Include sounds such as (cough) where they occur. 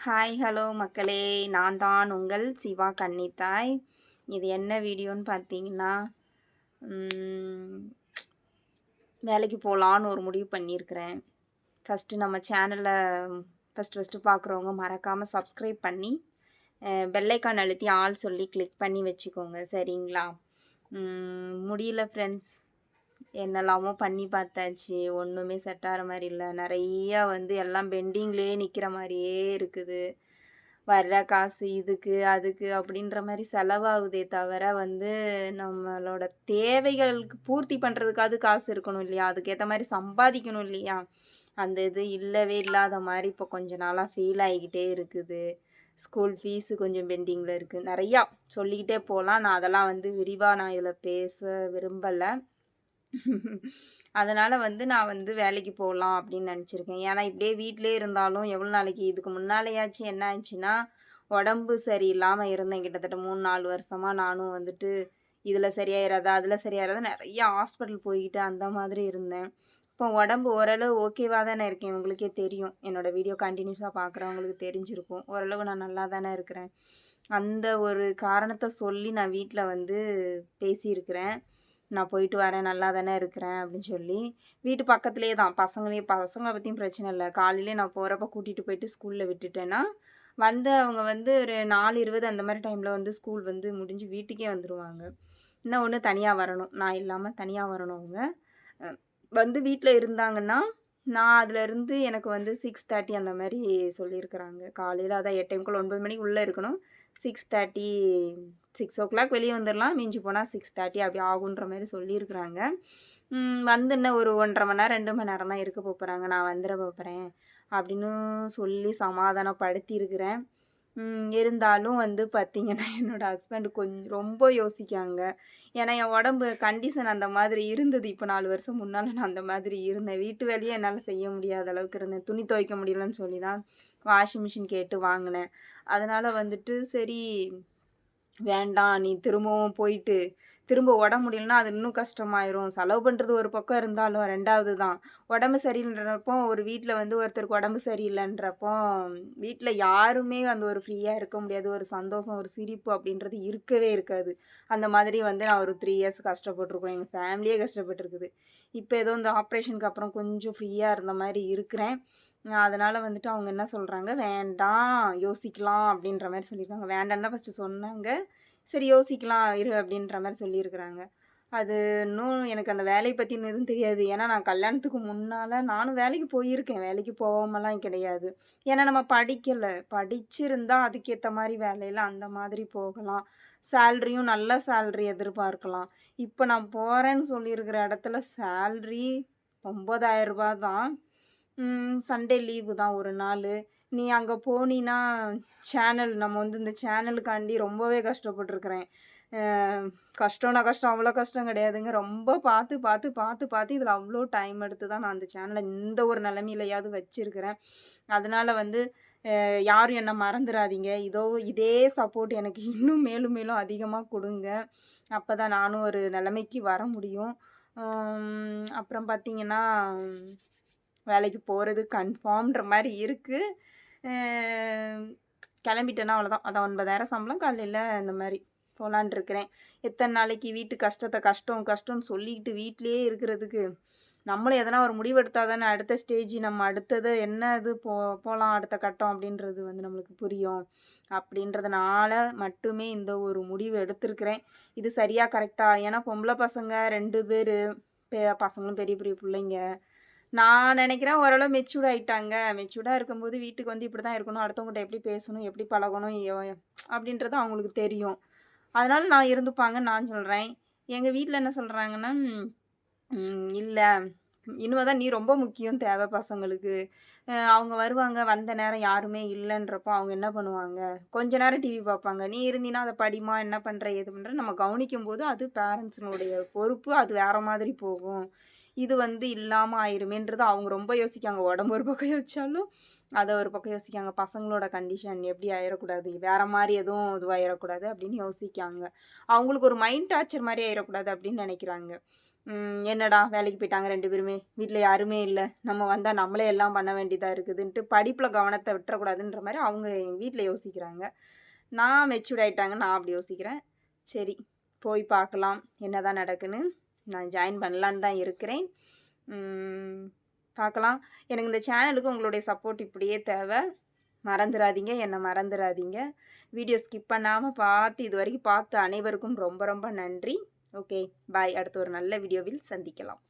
Hi hello மக்களே. நான் தான் உங்கள் சிவா கன்னித்தாய். இது என்ன வீடியோன்னு பார்த்தீங்கன்னா வேலைக்கு போகலான்னு ஒரு முடிவு பண்ணியிருக்கிறேன். ஃபஸ்ட்டு நம்ம சேனலை ஃபஸ்ட்டு ஃபஸ்ட்டு பார்க்குறவங்க மறக்காமல் சப்ஸ்கிரைப் பண்ணி பெல்லைக்கான் அழுத்தி ஆள் சொல்லி கிளிக் பண்ணி வச்சுக்கோங்க. சரிங்களா? முடியல ஃப்ரெண்ட்ஸ் என்னெல்லாமோ பண்ணி பார்த்தாச்சு. ஒன்றுமே செட் ஆகிற மாதிரி இல்லை. நிறையா வந்து எல்லாம் பெண்டிங்லேயே நிற்கிற மாதிரியே இருக்குது. வர்ற காசு இதுக்கு அதுக்கு அப்படின்ற மாதிரி செலவாகுதே தவிர வந்து நம்மளோட தேவைகளுக்கு பூர்த்தி பண்ணுறதுக்காவது காசு இருக்கணும் இல்லையா? அதுக்கேற்ற மாதிரி சம்பாதிக்கணும் இல்லையா? அந்த இது இல்லவே இல்லாத மாதிரி இப்போ கொஞ்ச நாளாக ஃபீல் ஆகிக்கிட்டே இருக்குது. ஸ்கூல் ஃபீஸு கொஞ்சம் பெண்டிங்கில் இருக்குது நிறையா சொல்லிக்கிட்டே போகலாம் நான் அதெல்லாம் வந்து விரிவாக நான் இதில் பேச விரும்பலை. அதனால் வந்து நான் வந்து வேலைக்கு போகலாம் அப்படின்னு நினச்சிருக்கேன். ஏன்னா இப்படியே வீட்டிலே இருந்தாலும் எவ்வளோ நாளைக்கு இதுக்கு முன்னாலேயாச்சும் என்ன ஆச்சுன்னா உடம்பு சரியில்லாமல் இருந்தேன். கிட்டத்தட்ட மூணு நாலு வருஷமாக நானும் வந்துட்டு இதில் சரியாயிராதா அதில் சரியாயிராதா நிறைய ஹாஸ்பிட்டல் போய்கிட்டு அந்த மாதிரி இருந்தேன். இப்போ உடம்பு ஓரளவு ஓகேவாக தானே இருக்கேன். உங்களுக்கே தெரியும். என்னோடய வீடியோ கண்டினியூஸாக பார்க்குறவங்களுக்கு தெரிஞ்சிருக்கும். ஓரளவு நான் நல்லா தானே இருக்கிறேன். அந்த ஒரு காரணத்தை சொல்லி நான் வீட்டில் வந்து பேசியிருக்கிறேன். நான் போயிட்டு வரேன் நல்லா தானே இருக்கிறேன் அப்படின்னு சொல்லி வீட்டு பக்கத்துலேயே தான். பசங்களே பசங்களை பற்றியும் பிரச்சனை இல்லை. காலையிலே நான் போகிறப்ப கூட்டிகிட்டு போயிட்டு ஸ்கூலில் விட்டுட்டேன்னா வந்து அவங்க வந்து ஒரு நாலு இருபது அந்த மாதிரி டைமில் வந்து ஸ்கூல் வந்து முடிஞ்சு வீட்டுக்கே வந்துடுவாங்க இன்னும் ஒன்று தனியாக வரணும். நான் இல்லாமல் தனியாக வரணும் அவங்க. வந்து வீட்டில் இருந்தாங்கன்னா நான் அதுலேருந்து எனக்கு வந்து சிக்ஸ் தேர்ட்டி அந்த மாதிரி சொல்லியிருக்கிறாங்க. காலையில் அதான் எட்டு டைம்குள்ளே ஒன்பது மணிக்கு உள்ளே இருக்கணும். Six thirty six o'clock வெளியே வந்துடலாம் மிஞ்சி போனால் சிக்ஸ் தேர்ட்டி அப்படி ஆகுன்ற மாதிரி சொல்லியிருக்கிறாங்க. வந்து இன்னும் ஒரு ஒன்றரை மணி நேரம் ரெண்டு மணி நேரம் தான் இருக்க போகிறாங்க நான் வந்துட போகிறேன் அப்படின்னு சொல்லி சமாதானப்படுத்தியிருக்கிறேன். இருந்தாலும் வந்து பார்த்திங்கன்னா (laughs) என்னோடய ஹஸ்பண்ட் கொஞ்சம் ரொம்ப யோசிக்காங்க ஏன்னா என் உடம்பு கண்டிஷன் அந்த மாதிரி இருந்தது. இப்போ நாலு வருஷம் முன்னால் நான் அந்த மாதிரி இருந்தேன். வீட்டு வேலையே என்னால் செய்ய முடியாத அளவுக்கு இருந்தேன். துணி துவைக்க முடியலன்னு சொல்லி தான் வாஷிங் மிஷின் கேட்டு வாங்கினேன். அதனால் வந்துட்டு சரி வேண்டாம். நீ திரும்பவும் போயிட்டு திரும்ப உடம்பு முடியலன்னா அது இன்னும் கஷ்டமாயிரும். செலவு பண்ணுறது ஒரு பக்கம் இருந்தாலும் ரெண்டாவது தான். உடம்பு சரியில்லைன்றப்போ ஒரு வீட்டில் வந்து ஒருத்தருக்கு உடம்பு சரியில்லைன்றப்போ வீட்டில் யாருமே அந்த ஒரு ஃப்ரீயாக இருக்க முடியாது. ஒரு சந்தோஷம் ஒரு சிரிப்பு அப்படின்றது இருக்கவே இருக்காது. அந்த மாதிரி வந்து நான் ஒரு த்ரீ இயர்ஸ் கஷ்டப்பட்டிருக்கோம் எங்கள் ஃபேமிலியே கஷ்டப்பட்டிருக்குது. இப்போ ஏதோ இந்த ஆப்ரேஷனுக்கு அப்புறம் கொஞ்சம் ஃப்ரீயாக இருந்த மாதிரி இருக்கிறேன். அதனால் வந்துட்டு அவங்க என்ன சொல்கிறாங்க வேண்டாம் யோசிக்கலாம் அப்படின்ற மாதிரி சொல்லியிருக்காங்க வேண்டான்னு தான் ஃபஸ்ட்டு சொன்னாங்க. சரி யோசிக்கலாம் இரு அப்படின்ற மாதிரி சொல்லியிருக்கிறாங்க. அது இன்னும் எனக்கு அந்த வேலையை பற்றி இன்னும் எதுவும் தெரியாது. ஏன்னா நான் கல்யாணத்துக்கு முன்னால் நானும் வேலைக்கு போயிருக்கேன். வேலைக்கு போகாமலாம் கிடையாது. ஏன்னா நம்ம படிக்கலை. படிச்சிருந்தா அதுக்கேற்ற மாதிரி வேலையில் அந்த மாதிரி போகலாம். சேல்ரியும் நல்ல சேல்ரி எதிர்பார்க்கலாம். இப்போ நான் போகிறேன்னு சொல்லியிருக்கிற இடத்துல சேல்ரி ஒம்பதாயிரம் ரூபா தான். சண்டே லீவு தான் ஒரு நாள். நீ அங்கே போனீன்னா சேனல் நம்ம வந்து இந்த சேனலுக்காண்டி ரொம்பவே கஷ்டப்பட்டிருக்கிறேன். கஷ்டம்னா கஷ்டம் அவ்வளோ கஷ்டம் கிடையாதுங்க. ரொம்ப பார்த்து பார்த்து பார்த்து பார்த்து இதில் அவ்வளோ டைம் எடுத்து தான் நான் அந்த சேனலை இந்த ஒரு நிலமையிலையாவது வச்சுருக்கிறேன். அதனால வந்து யாரும் என்னை மறந்துடாதீங்க இதோ இதே சப்போர்ட் எனக்கு இன்னும் மேலும் மேலும் அதிகமாக கொடுங்க. அப்போ தான் நானும் ஒரு நிலைமைக்கு வர முடியும். அப்புறம் பார்த்தீங்கன்னா வேலைக்கு போகிறது கன்ஃபார்ம்ன்ற மாதிரி இருக்குது கிளம்பிட்டேன்னா அவ்வளோதான் அதான் ஒன்பதாயிரம் சம்பளம் காலையில் இந்த மாதிரி போகலான் இருக்கிறேன். எத்தனை நாளைக்கு வீட்டு கஷ்டத்தை கஷ்டம் கஷ்டம்னு சொல்லிக்கிட்டு வீட்டிலேயே இருக்கிறதுக்கு நம்மளும் எதனா ஒரு முடிவு எடுத்தால் தானே அடுத்த ஸ்டேஜ் நம்ம அடுத்தது என்ன இது போ போகலாம் அடுத்த கட்டம் அப்படின்றது வந்து நம்மளுக்கு புரியும். அப்படின்றதுனால மட்டுமே இந்த ஒரு முடிவு எடுத்திருக்கிறேன். இது சரியாக கரெக்டாக ஏன்னா பொம்பளை பசங்க ரெண்டு பேர் பசங்களும் பெரிய பெரிய பிள்ளைங்க. நான் நினைக்கிறேன் ஓரளவு மெச்சூர்ட் ஆகிட்டாங்க மெச்சூர்டாக இருக்கும்போது வீட்டுக்கு வந்து இப்படி தான் இருக்கணும். அடுத்தவங்ககிட்ட எப்படி பேசணும்? எப்படி பழகணும்? அப்படின்றது அவங்களுக்கு தெரியும். அதனால் நான் இருந்துப்பாங்கன்னு நான் சொல்கிறேன் எங்கள் வீட்டில் என்ன சொல்கிறாங்கன்னா இல்லை. இனிமே தான் நீ ரொம்ப முக்கியம் தேவை பசங்களுக்கு. அவங்க வருவாங்க. வந்த நேரம் யாருமே இல்லைன்றப்போ அவங்க என்ன பண்ணுவாங்க? கொஞ்ச நேரம் டிவி பார்ப்பாங்க. நீ இருந்தீன்னா அதை படிமா என்ன பண்ணுற ஏது பண்ணுற நம்ம கவனிக்கும் போது அது பேரண்ட்ஸினுடைய பொறுப்பு. அது வேற மாதிரி போகும். இது வந்து இல்லாமல் ஆயிருமேன்றது அவங்க ரொம்ப யோசிக்காங்க. உடம்பு ஒரு பக்கம் யோசிச்சாலும் அதை ஒரு பக்கம் யோசிக்காங்க. பசங்களோட கண்டிஷன் எப்படி ஆயிடக்கூடாது வேற மாதிரி எதுவும் இதுவாயிடக்கூடாது அப்படின்னு யோசிக்காங்க. அவங்களுக்கு ஒரு மைண்ட் டார்ச்சர் மாதிரி ஆயிடக்கூடாது அப்படின்னு நினைக்கிறாங்க. என்னடா வேலைக்கு போயிட்டாங்க ரெண்டு பேருமே. வீட்டில் யாருமே இல்லை. நம்ம வந்தால் நம்மளே எல்லாம் பண்ண வேண்டியதாக இருக்குதுன்ட்டு படிப்பில் கவனத்தை விட்டுறக்கூடாதுன்ற மாதிரி அவங்க எங்கள் வீட்டில் யோசிக்கிறாங்க. நான் மெச்சூர்ட் ஆகிட்டாங்க நான் அப்படி யோசிக்கிறேன். சரி போய் பார்க்கலாம். என்னதான் நடக்குன்னு. நான் ஜாயின் பண்ணலான்னு தான் இருக்கிறேன். பார்க்கலாம். எனக்கு இந்த சேனலுக்கு உங்களுடைய சப்போர்ட் இப்படியே தேவை. மறந்துடாதீங்க என்னை மறந்துடாதீங்க வீடியோ ஸ்கிப் பண்ணாமல் பார்த்து இது வரைக்கும் பார்த்த அனைவருக்கும் ரொம்ப ரொம்ப நன்றி. ஓகே பாய் அடுத்த ஒரு நல்ல வீடியோவில் சந்திக்கலாம்.